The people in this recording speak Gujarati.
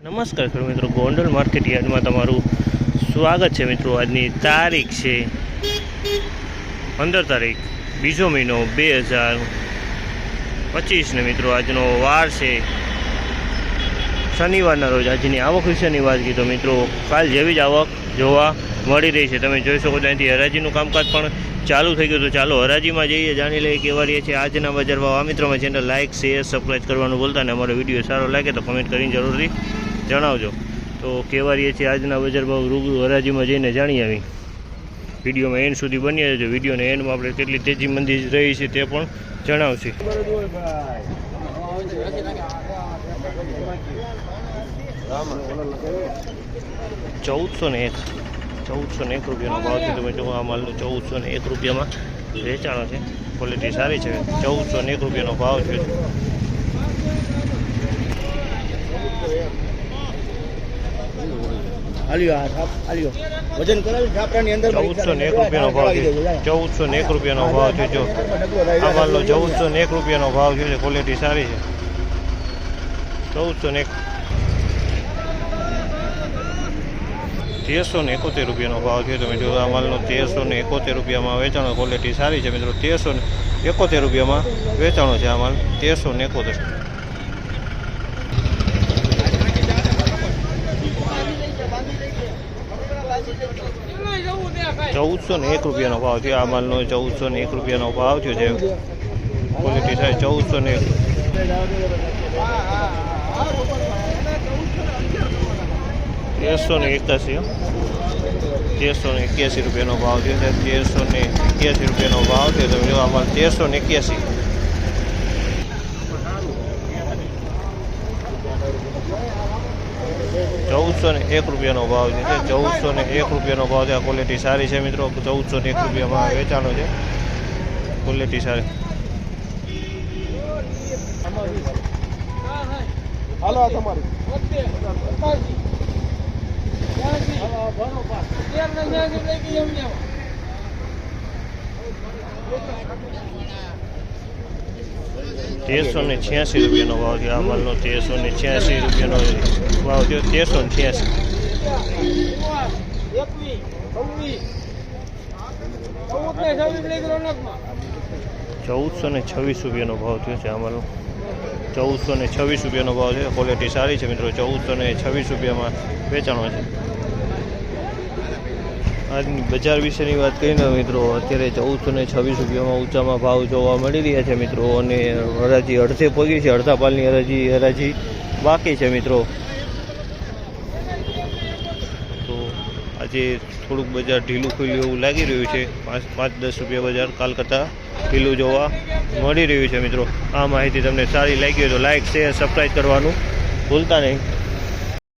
નમસ્કાર ખેડૂત મિત્રો, ગોંડલ માર્કેટ યાર્ડમાં તમારું સ્વાગત છે મિત્રો. આજની તારીખ છે પંદર તારીખ, બીજો મહિનો બે હજાર પચીસને મિત્રો. આજનો વાર છે શનિવારના રોજ. આજની આવક વિશેની વાત કીધો મિત્રો, કાલ જેવી જ આવક જોવા મળી રહી છે. તમે જોઈ શકો ત્યાંથી હરાજીનું કામકાજ પણ ચાલુ થઈ ગયું. તો ચાલો હરાજીમાં જઈએ, જાણી લઈએ કેવા રહીએ છીએ આજના બજારમાં આ મિત્રોમાં ચેનલ લાઇક શેર સબસ્ક્રાઈબ કરવાનું બોલતા અને અમારો વીડિયો સારો લાગે તો કમેન્ટ કરીને જરૂરથી જણાવજો. તો કેવારીએ છીએ આજના બજાર ભાવ રૂબરૂ હરાજીમાં જઈને જાણી આવી. વિડીયોમાં એન્ડ સુધી બની રહેજો. વિડીયોને એન્ડમાં આપણે કેટલી તેજી મંદી રહી છે તે પણ જણાવશે. ચૌદસો ને એક. ચૌદસો ને એક રૂપિયાનો ભાવ છે. તમે જો આ માલનું ચૌદસો ને એક રૂપિયામાં વેચાણો છે. ક્વોલિટી સારી છે. ચૌદસો ને એક રૂપિયાનો ભાવ છે. વજન કરાવી છાપરાની અંદર ચૌદસો ને એક રૂપિયાનો ભાવ છે ચૌદસો ને એક રૂપિયાનો ભાવ છે જો. આ માલનો ચૌદસો ને એક રૂપિયાનો ભાવ છે ક્વોલિટી સારી છે. ચૌદસો ને એક. તેરસો ને એકોતેર રૂપિયાનો ભાવ છે તમે જો આ માલનો તેરસો ને એકોતેર રૂપિયામાં વેચાણો ક્વોલિટી સારી છે મિત્રો. તેરસો ને એકોતેર રૂપિયામાં વેચાણો છે આ માલ તેરસો ને એકોતેર. ચૌદસો ને એક રૂપિયાનો ભાવ થયો. આ માલનો ચૌદસો ને એક રૂપિયાનો ભાવ થયો છે. ક્વોલિટી થાય ચૌદસો ને એક. તેરસો ને એકાસી. તેરસો ને એક્યાસી રૂપિયાનો ભાવ થયો છે. તેરસો ને એક્યાસી રૂપિયાનો ભાવ થયો તમે જો આમાં તેરસો ને એક્યાસી. ચૌદસો ને એક રૂપિયાનો ભાવ છે ચૌદસો ને એક રૂપિયાનો ભાવ છે. આ ક્વોલિટી સારી છે મિત્રો. ચૌદસો ને એક રૂપિયામાં વેચાણો છે. ક્વોલિટી સારી. હાલો આ તમારી. તેરસો ને છ્યાસી રૂપિયાનો ભાવ થયો. આ માલનો તેરસો ને છ્યાસી રૂપિયાનો ભાવ થયો. તેરસો ને છ્યાસી. ચૌદસો ને છવ્વીસ રૂપિયાનો ભાવ થયો છે આ માલનો. ચૌદસો ને છવ્વીસ રૂપિયાનો ભાવ છે ક્વોલિટી સારી છે મિત્રો. ચૌદસો ને છવ્વીસ રૂપિયામાં વેચાણો છે. આજની બજાર વિશેની વાત કરીને મિત્રો, અત્યારે ચૌદસો ને છવ્વીસ રૂપિયામાં ઊંચામાં ભાવ જોવા મળી રહ્યા છે મિત્રો, અને હરાજી અડધે પગી છે, અડધા પાલની હરાજી હરાજી બાકી છે મિત્રો. તો આજે થોડુંક બજાર ઢીલું ખુલ્યું એવું લાગી રહ્યું છે. પાંચ પાંચ, દસ રૂપિયા બજાર કાલ કરતાં ઢીલું જોવા મળી રહ્યું છે મિત્રો. આ માહિતી તમને સારી લાગી હોય તો લાઇક શેર સબસ્ક્રાઈબ કરવાનું ભૂલતા નહીં.